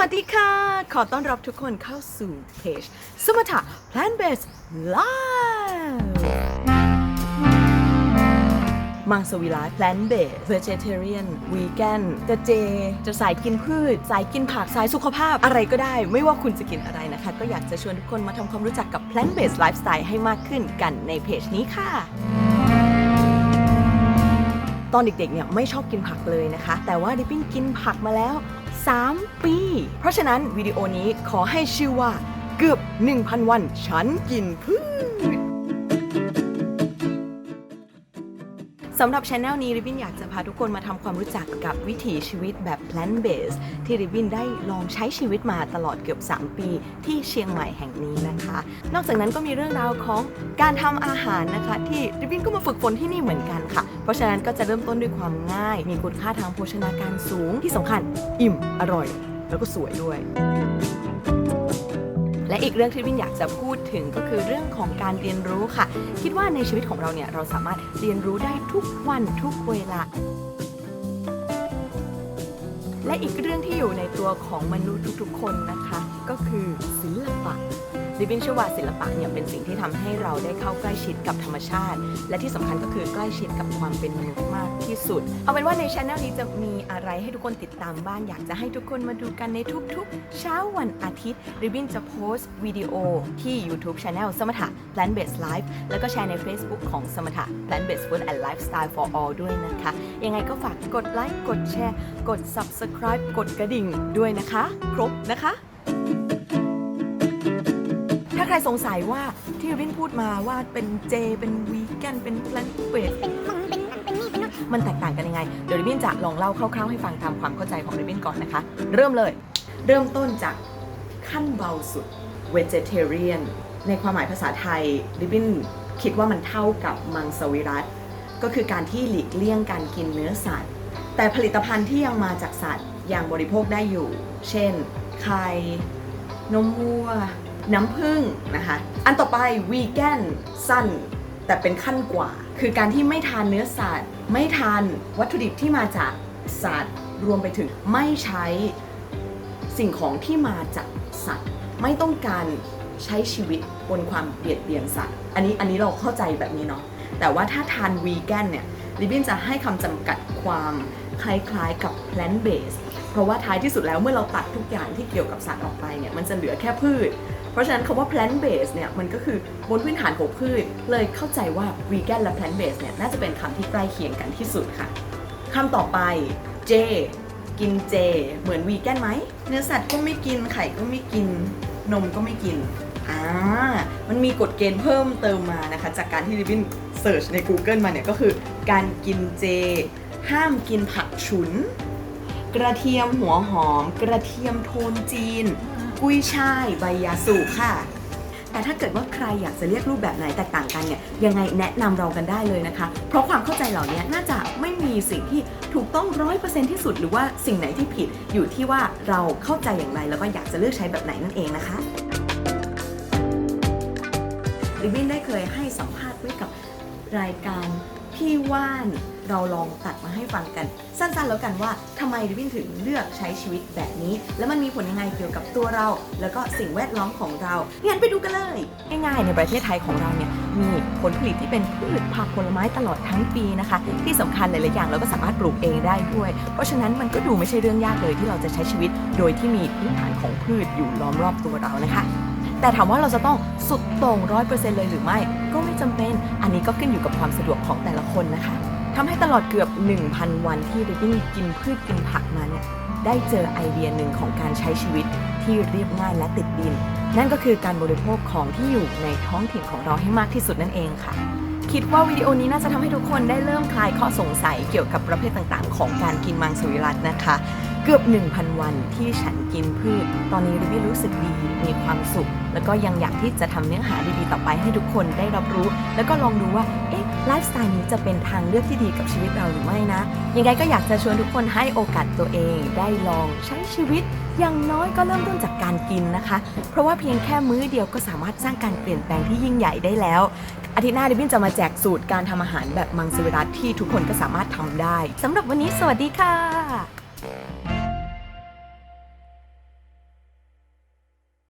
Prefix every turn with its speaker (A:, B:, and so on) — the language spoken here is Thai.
A: วัสดีค่ะ ขอต้อนรับทุกคนเข้าสู่เพจสมถะ Plant Based Live มังสวิรัต Plant Based Vegetarian Vegan จะเจ จะสายกินพืช สายกินผัก สายสุขภาพ อะไรก็ได้ ไม่ว่าคุณจะกินอะไรนะคะ ก็อยากจะชวนทุกคนมาทำความรู้จักกับ Plant Based Lifestyle ให้มากขึ้นกันในเพจนี้ค่ะตอนเด็กๆ เนี่ยไม่ชอบกินผักเลยนะคะ แต่ว่าดิปปิ้งกินผักมาแล้ว 3 ปี เพราะฉะนั้นวิดีโอนี้ขอให้ชื่อว่า เกือบ 1,000 วันฉันกินพืช สำหรับช anel นี้ริบบินอยากจะพาทุกคนมาทำความรู้จักกับวิถีชีวิตแบบ plant based ที่ริบบินได้ลองใช้ชีวิตมาตลอดเกือบ 3 ปีที่เชียงใหม่แห่งนี้นะคะ นอกจากนั้นก็มีเรื่องราวของการทำอาหารนะคะ ที่ริบบินก็มาฝึกฝนที่นี่เหมือนกันค่ะ เพราะฉะนั้นก็จะเริ่มต้นด้วยความง่าย มีคุณค่าทางโภชนาการสูงที่สำคัญ อิ่มอร่อย แล้วก็สวยด้วย และอีกเรื่องที่วินอยากจะพูดถึงก็คือเรื่องของการเรียนรู้ค่ะ คิดว่าในชีวิตของเราเนี่ยเราสามารถเรียนรู้ได้ทุกวันทุกเวลา และอีกเรื่องที่อยู่ในตัวของมนุษย์ทุกๆคนนะคะ ก็คือศิลปะดิบินเชื่อว่าศิลปะเนี่ยเป็นสิ่งที่ทำให้เราได้เข้าใกล้ชิดกับธรรมชาติ และที่สำคัญก็คือใกล้ชิดกับความเป็นมนุษย์มากที่สุด เอาเป็นว่าในช anel นี้จะมีอะไรให้ทุกคนติดตามบ้างอยากจะให้ทุกคนมาดูกันในทุกๆ เช้าวันอาทิตย์ริบบินจะโพสต์วิดีโอที่ YouTube Channel สมถะ Plant Based Life แล้วก็แชร์ใน Facebook ของสมถะ Plant Based Food and Lifestyle for All ด้วยนะคะ ยังไงก็ฝากกดไลค์กดแชร์ กด Subscribe กดกระดิ่งด้วยนะคะ ครบนะคะ ถ้าใครสงสัยว่าที่ริบบินพูดมาว่าเป็นเจ เป็นวีแกน เป็น plant based
B: เป็นมังเป็นนั่นเป็นนี่เป็นนั่น
A: มันแตกต่างกันยังไง เดี๋ยวริบบินจะลองเล่าคร่าวๆให้ฟังตามความเข้าใจของริบบินก่อนนะคะ เริ่มเลย เริ่มต้นจากขั้นเบาสุด vegetarian ในความหมายภาษาไทยริบบินคิดว่ามันเท่ากับมังสวิรัตก็คือการที่หลีกเลี่ยงการกินเนื้อสัตว์ แต่ผลิตภัณฑ์ที่ยังมาจากสัตว์ยังบริโภคได้อยู่ เช่น ไข่ นมวัว น้ำผึ้งนะคะ อันต่อไปวีแกนสั้น แต่เป็นขั้นกว่า คือการที่ไม่ทานเนื้อสัตว์ ไม่ทานวัตถุดิบที่มาจากสัตว์ รวมไปถึงไม่ใช้สิ่งของที่มาจากสัตว์ ไม่ต้องการใช้ชีวิตบนความเบียดเบียนสัตว์ อันนี้อันนี้เราเข้าใจแบบนี้เนาะ แต่ว่าถ้าทานวีแกนเนี่ยลิบบินจะให้คำจำกัดความ คล้ายๆกับ plant based เพราะว่าท้ายที่สุดแล้วเมื่อเราตัดทุกอย่างที่เกี่ยวกับสัตว์ออกไปเนี่ยมันจะเหลือแค่พืช เพราะฉะนั้นคำว่า plant based เนี่ยมันก็คือบนพื้นฐานของพืช เลยเข้าใจว่า vegan และ plant based เนี่ยน่าจะเป็นคำที่ใกล้เคียงกันที่สุดค่ะคำต่อไปเจกินเจ เหมือนวีแกนไหมเนื้อสัตว์ก็ไม่กินไข่ก็ไม่กินนมก็ไม่กินอ่ามันมีกฎเกณฑ์เพิ่มเติมมานะคะ จากการที่ริบบินเสิร์ชใน Google มาเนี่ยก็คือการกินเจ ห้ามกินผักฉุน กระเทียมหัวหอม กระเทียมโทนจีน กุ้ยช่ายใบยาสูบค่ะ แต่ถ้าเกิดว่าใครอยากจะเรียกรูปแบบไหนแตกต่างกันเนี่ยยังไงแนะนำเรากันได้เลยนะคะ เพราะความเข้าใจเหล่านี้น่าจะไม่มีสิ่งที่ถูกต้องร้อยเปอร์เซ็นที่สุด หรือว่าสิ่งไหนที่ผิดอยู่ที่ว่าเราเข้าใจอย่างไร แล้วก็อยากจะเลือกใช้แบบไหนนั่นเองนะคะ ริบบินได้เคยให้สัมภาษณ์ไว้กับรายการ พี่ว่านเราลองตัดมาให้ฟังกันสั้นๆ แล้วกันว่าทำไมริบบินถึงเลือกใช้ชีวิตแบบนี้ แล้วมันมีผลยังไงเกี่ยวกับตัวเรา แล้วก็สิ่งแวดล้อมของเรางั้นไปดูกันเลยง่ายๆในประเทศไทยของเราเนี่ยมีผลผลิตที่เป็นพืชผักผลไม้ตลอดทั้งปีนะคะ ที่สำคัญหลายๆอย่างเราก็สามารถปลูกเองได้ด้วย เพราะฉะนั้นมันก็ดูไม่ใช่เรื่องยากเลยที่เราจะใช้ชีวิต โดยที่มีพื้นฐานของพืชอยู่ล้อมรอบตัวเรานะคะ แต่ถามว่าเราจะต้องสุดโต่งร้อยเปอร์เซ็นต์เลยหรือไม่ ก็ไม่จำเป็น อันนี้ก็ขึ้นอยู่กับความสะดวกของแต่ละคนนะคะทำให้ตลอดเกือบ 1,000 วันที่ริบบิ้นกินพืชกินผักมาเนี่ยได้เจอไอเดียหนึ่งของการใช้ชีวิตที่เรียบง่ายและติดดิน นั่นก็คือการบริโภคของที่อยู่ในท้องถิ่นของเราให้มากที่สุดนั่นเองค่ะ คิดว่าวิดีโอนี้น่าจะทำให้ทุกคนได้เริ่มคลายข้อสงสัยเกี่ยวกับประเภทต่างๆ ของการกินมังสวิรัตนะคะ เกือบ 1,000 วันที่ฉันกินพืช ตอนนี้ริบบี้รู้สึกดี มีความสุข แล้วก็ยังอยากที่จะทำเนื้อหาดีๆต่อไปให้ทุกคนได้รับรู้ แล้วก็ลองดูว่า เอ๊ะ ไลฟ์สไตล์นี้จะเป็นทางเลือกที่ดีกับชีวิตเราหรือไม่นะ ยังไงก็อยากจะชวนทุกคนให้โอกาสตัวเอง ได้ลองใช้ชีวิตอย่างน้อยก็เริ่มต้นจากการกินนะคะ เพราะว่าเพียงแค่มื้อเดียวก็สามารถสร้างการเปลี่ยนแปลงที่ยิ่งใหญ่ได้แล้วอาทิตย์หน้าดิบินจะมาแจกสูตรการทำอาหารแบบมังสวิรัตที่ทุกคนก็สามารถทำได้สำหรับวันนี้สวัสดีค่ะ